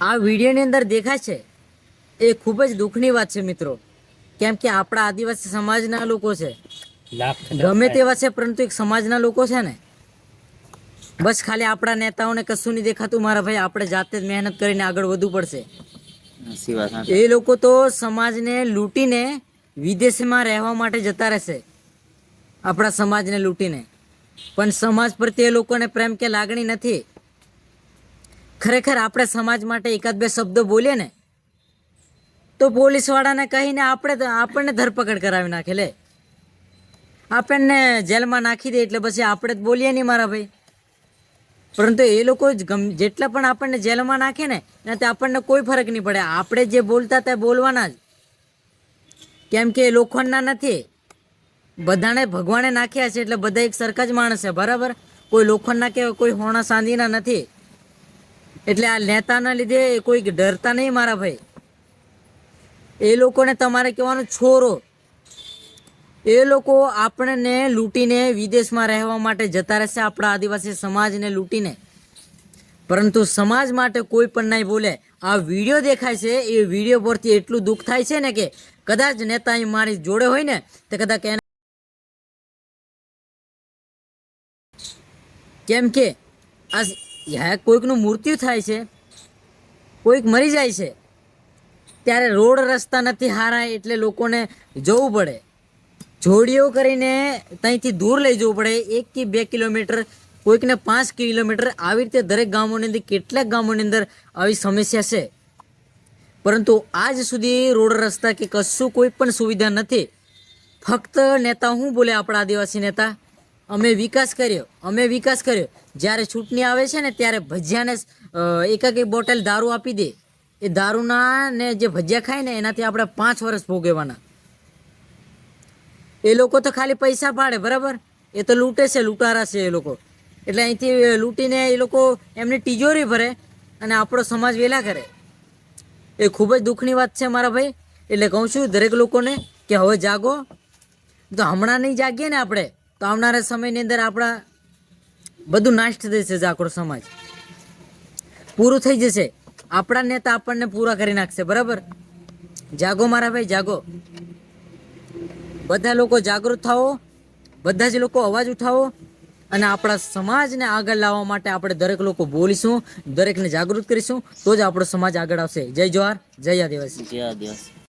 આ વિડીયોની અંદર દેખાય છે એ ખૂબ જ દુઃખની વાત છે મિત્રો. કેમ કે આપણા આદિવાસી સમાજના લોકો છે. ગમે તેવા છે પરંતુ એક સમાજના લોકો છે ને. બસ ખાલી આપણા નેતાઓને કશું નહીં દેખાતું મારા ભાઈ આપણે જાતે જ મહેનત કરીને આગળ વધવું પડશે. એ લોકો તો સમાજને લૂંટીને વિદેશમાં રહેવા માટે જતા રહેશે. આપણા સમાજને લૂંટીને. પણ સમાજ પ્રત્યે એ લોકોને પ્રેમ કે લાગણી નથી. ખરેખર આપણે સમાજ માટે એકાદ બે શબ્દો બોલીએ ને, તો પોલીસવાળાને કહીને આપણે તો- આપણને ધરપકડ કરાવી નાખે લે. આપણને જેલમાં નાખી દે એટલે પછી આપણે જ બોલીએ નહીં મારા ભાઈ. પરંતુ એ લોકો જ ગમ જેટલા પણ આપણને જેલમાં નાખે ને, એનાથી આપણને કોઈ ફરક નહીં પડે. આપણે જે બોલતા તે બોલવાના જ. કેમ કે એ લોખંડના નથી. બધાને ભગવાને નાખ્યા છે એટલે બધા એક સરખા જ માણસ છે. બરાબર? કોઈ લોખંડના કે કોઈ હોણા સાંધીના નથી. એટલે આ નેતાના લીધે કોઈ ડરતા નહીં મારા ભાઈ. એ લોકોને તમારે કહેવાનું છોરો. એ લોકો આપણને લૂંટીને વિદેશમાં રહેવા માટે જતા રહેશે, આપણા આદિવાસી સમાજને લૂંટીને. પરંતુ સમાજ માટે કોઈ પણ નહીં બોલે. આ વીડિયો દેખાય છે, એ વીડિયો પરથી એટલું દુઃખ થાય છે ને કે કદાચ નેતા અહીં મારી જોડે હોય ને, તો કદાચ એને કેમ કે આ યા કોઈકનું મૃત્યુ થાય છે, કોઈક મરી જાય છે, ત્યારે રોડ રસ્તા નથી હારા એટલે લોકોને જવું પડે. જોડીઓ કરીને ત્યાંથી દૂર લઈ જવું પડે. એક કે બે કિલોમીટર, કોઈકને પાંચ કિલોમીટર આવી રીતે દરેક ગામોની અંદર, કેટલાક ગામોની અંદર આવી સમસ્યા છે. પરંતુ આજ સુધી રોડ રસ્તા કે કશું કોઈ પણ સુવિધા નથી. ફક્ત નેતા હું બોલે, આપણા આદિવાસી નેતા. અમે વિકાસ કર્યો, અમે વિકાસ કર્યો. જ્યારે ચૂંટણી આવે છે ને, ત્યારે ભજીયાને એકાક એક બોટલ દારૂ આપી દે. એ દારૂના ને જે ભજીયા ખાય ને, એનાથી આપણે પાંચ વર્ષ ભોગવવાના. એ લોકો તો ખાલી પૈસા પાડે, બરાબર? એ તો લૂંટે છે, લૂંટારા છે એ લોકો. એટલે અહીંથી લૂંટીને એ લોકો એમની તિજોરી ભરે અને આપણો સમાજ વેલા કરે. એ ખૂબ જ દુઃખની વાત છે મારા ભાઈ. એટલે કહું છું દરેક લોકોને કે હવે જાગો. તો હમણાં નહીં જાગીએ ને આપણે. તો આવનારા સમયની અંદર આપણા બધું નાશ થઈ જશે આપણો સમાજ. પૂરું થઈ જશે. આપણા નેતા આપણને પૂરા કરી નાખશે, બરાબર? જાગો મારા ભાઈ, જાગો. બધા લોકો જાગૃત થાઓ, બધા જ લોકો અવાજ ઉઠાવો અને આપણા સમાજને આગળ લાવવા માટે આપણે દરેક લોકો બોલીશું, દરેકને જાગૃત કરીશું, તો જ આપણો સમાજ આગળ આવશે. જય જવાહર, જય આદિવાસી. જય આદિવાસી.